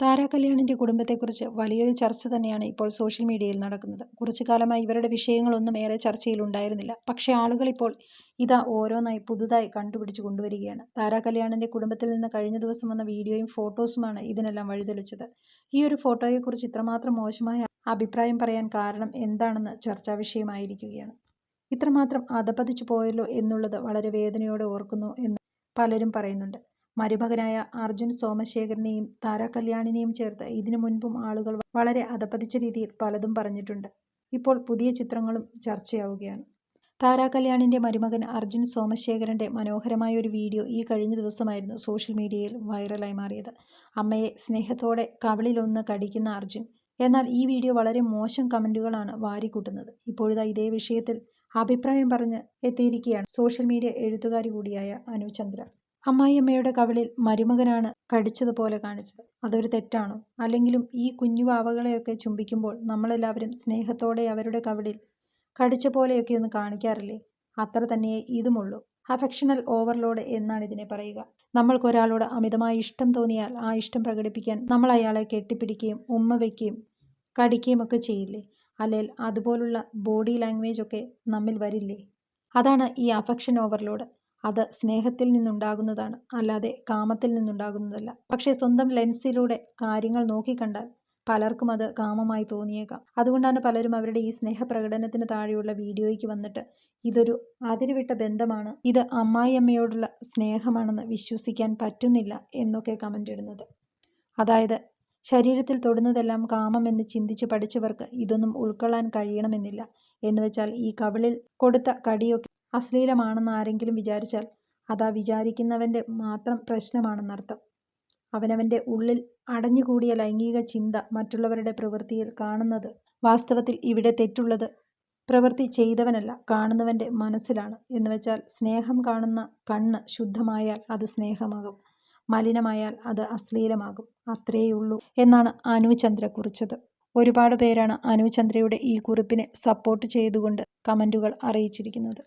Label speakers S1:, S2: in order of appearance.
S1: താര കല്യാണിന്റെ കുടുംബത്തെക്കുറിച്ച് വലിയൊരു ചർച്ച തന്നെയാണ് ഇപ്പോൾ സോഷ്യൽ മീഡിയയിൽ നടക്കുന്നത്. കുറച്ചു കാലമായി ഇവരുടെ വിഷയങ്ങളൊന്നും ഏറെ ചർച്ചയിലുണ്ടായിരുന്നില്ല. പക്ഷേ ആളുകൾ ഇപ്പോൾ ഇതാ ഓരോന്നായി പുതുതായി കണ്ടുപിടിച്ച് കൊണ്ടുവരികയാണ്. താര കല്യാണിന്റെ കുടുംബത്തിൽ നിന്ന് കഴിഞ്ഞ ദിവസം വന്ന വീഡിയോയും ഫോട്ടോസുമാണ് ഇതിനെല്ലാം വഴിതെളിച്ചത്. ഈ ഒരു ഫോട്ടോയെക്കുറിച്ച് ഇത്രമാത്രം മോശമായ അഭിപ്രായം പറയാൻ കാരണം എന്താണെന്ന് ചർച്ചാ വിഷയമായിരിക്കുകയാണ് ഇത്രമാത്രം അധപതിച്ചു പോയല്ലോ എന്നുള്ളത് വളരെ വേദനയോടെ ഓർക്കുന്നു എന്ന് പലരും പറയുന്നുണ്ട്. മരുമകനായ അർജുൻ സോമശേഖരനെയും താര കല്യാണിനെയും ചേർത്ത് ഇതിനു മുൻപും ആളുകൾ വളരെ അധപതിച്ച രീതിയിൽ പലതും പറഞ്ഞിട്ടുണ്ട്. ഇപ്പോൾ പുതിയ ചിത്രങ്ങളും ചർച്ചയാവുകയാണ്. താര കല്യാണിന്റെ മരുമകൻ അർജുൻ സോമശേഖരന്റെ മനോഹരമായ ഒരു വീഡിയോ ഈ കഴിഞ്ഞ ദിവസമായിരുന്നു സോഷ്യൽ മീഡിയയിൽ വൈറലായി മാറിയത്. അമ്മയെ സ്നേഹത്തോടെ കവിളിലൊന്ന് കടിക്കുന്ന അർജുൻ. എന്നാൽ ഈ വീഡിയോ വളരെ മോശം കമന്റുകളാണ് വാരിക്കൂട്ടുന്നത്. ഇപ്പോഴിതാ ഇതേ വിഷയത്തിൽ അഭിപ്രായം പറഞ്ഞ് എത്തിയിരിക്കുകയാണ് സോഷ്യൽ മീഡിയ എഴുത്തുകാരി കൂടിയായ അനു ചന്ദ്ര. അമ്മായിയമ്മയുടെ കവിളിൽ മരുമകനാണ് കടിച്ചതുപോലെ കാണിച്ചത്. അതൊരു തെറ്റാണോ? അല്ലെങ്കിലും ഈ കുഞ്ഞുവാവകളെയൊക്കെ ചുംബിക്കുമ്പോൾ നമ്മളെല്ലാവരും സ്നേഹത്തോടെ അവരുടെ കവളിൽ കടിച്ച പോലെയൊക്കെ ഒന്ന് കാണിക്കാറില്ലേ? അത്ര തന്നെയേ ഇതുമുള്ളൂ. അഫക്ഷണൽ ഓവർലോഡ് എന്നാണ് ഇതിനെ പറയുക. നമ്മൾക്കൊരാളോട് അമിതമായി ഇഷ്ടം തോന്നിയാൽ ആ ഇഷ്ടം പ്രകടിപ്പിക്കാൻ നമ്മൾ അയാളെ കെട്ടിപ്പിടിക്കുകയും ഉമ്മ വയ്ക്കുകയും കടിക്കുകയും ഒക്കെ ചെയ്യില്ലേ? അല്ലെങ്കിൽ അതുപോലുള്ള ബോഡി ലാംഗ്വേജ് ഒക്കെ നമ്മിൽ വരില്ലേ? അതാണ് ഈ അഫക്ഷൻ ഓവർലോഡ്. അത് സ്നേഹത്തിൽ നിന്നുണ്ടാകുന്നതാണ്. അല്ലാതെ കാമത്തിൽ നിന്നുണ്ടാകുന്നതല്ല. പക്ഷേ സ്വന്തം ലെൻസിലൂടെ കാര്യങ്ങൾ നോക്കിക്കണ്ടാൽ പലർക്കും അത് കാമമായി തോന്നിയേക്കാം. അതുകൊണ്ടാണ് പലരും അവരുടെ ഈ സ്നേഹപ്രകടനത്തിന് താഴെയുള്ള വീഡിയോയ്ക്ക് വന്നിട്ട് ഇതൊരു അതിരുവിട്ട ബന്ധമാണ്, ഇത് അമ്മായിയമ്മയോടുള്ള സ്നേഹമാണെന്ന് വിശ്വസിക്കാൻ പറ്റുന്നില്ല എന്നൊക്കെ കമന്റ് കമന്റിടുന്നത്. അതായത് ശരീരത്തിൽ തൊടുന്നതെല്ലാം കാമം എന്ന് ചിന്തിച്ച് പഠിച്ചവർക്ക് ഇതൊന്നും ഉൾക്കൊള്ളാൻ കഴിയണമെന്നില്ല. എന്നുവെച്ചാൽ ഈ കവിളിൽ കൊടുത്ത കടിയൊക്കെ അശ്ലീലമാണെന്ന് ആരെങ്കിലും വിചാരിച്ചാൽ അതാ വിചാരിക്കുന്നവന്റെ മാത്രം പ്രശ്നമാണെന്നർത്ഥം. അവനവന്റെ ഉള്ളിൽ അടഞ്ഞുകൂടിയ ലൈംഗിക ചിന്ത മറ്റുള്ളവരുടെ പ്രവൃത്തിയിൽ കാണുന്നത്. വാസ്തവത്തിൽ ഇവിടെ തെറ്റുള്ളത് പ്രവൃത്തി ചെയ്തവനല്ല കാണുന്നവന്റെ മനസ്സിലാണ്. എന്നുവെച്ചാൽ സ്നേഹം കാണുന്ന കണ്ണ് ശുദ്ധമായാൽ അത് സ്നേഹമാകും, മലിനമായാൽ അത് അശ്ലീലമാകും. അത്രയേയുള്ളൂ എന്നാണ് അനു ചന്ദ്ര കുറിച്ചത്. ഒരുപാട് പേരാണ് അനു ചന്ദ്രയുടെ ഈ കുറിപ്പിനെ സപ്പോർട്ട് ചെയ്തുകൊണ്ട് കമന്റുകൾ അറിയിച്ചിരിക്കുന്നത്.